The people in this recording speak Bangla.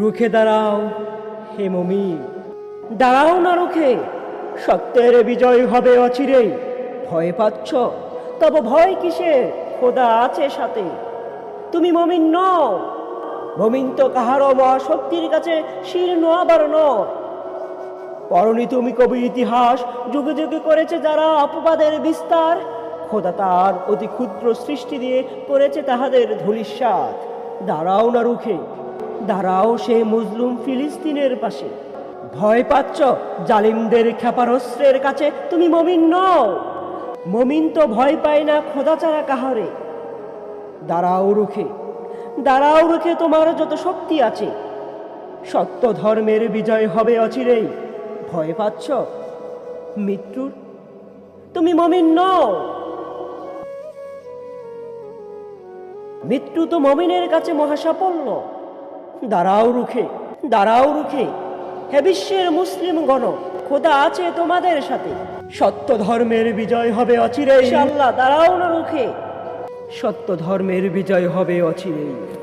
রুখে দাঁড়াও হে মমি দাঁড়াও না রুখে, সত্যের বিজয় হবে অচিরেই। ভয় পাচ্ছ, তবে ভয় কিসের খোদা আছে সাথে। তুমি মমিন নও। মমিন তো কাহারও মহাশক্তির কাছে শীর্ণ আবার ন পরনি তুমি কবি ইতিহাস যুগে যুগে করেছে যারা অপবাদের বিস্তার। খোদা তার অতি ক্ষুদ্র সৃষ্টি দিয়ে করেছে তাহাদের ধূলিসাৎ। দাঁড়াও না রুখে দাঁড়াও সে মুজলুম ফিলিস্তিনের পাশে। ভয় পাচ্ছ, জালিমদের ক্ষেপারস্ত্রের কাছে তুমি মমিন নও। মমিন তো ভয় পায় না খোদা কাহারে। দাঁড়াও রুখে দাঁড়াও রুখে তোমার যত শক্তি আছে। সত্য ধর্মের বিজয় হবে অচিরেই। ভয় পাচ্ছ? মৃত্যুর? তুমি মমিন নও। মৃত্যু তো মমিনের কাছে মহাসাফল্য। দাঁড়াও রুখে দাঁড়াও রুখে। হে বিশ্বের মুসলিম গণ খোদা আছে তোমাদের সাথে। সত্য ধর্মের বিজয় হবে অচিরে আল্লাহ দাঁড়াও না রুখে। সত্য ধর্মের বিজয় হবে অচিরেই।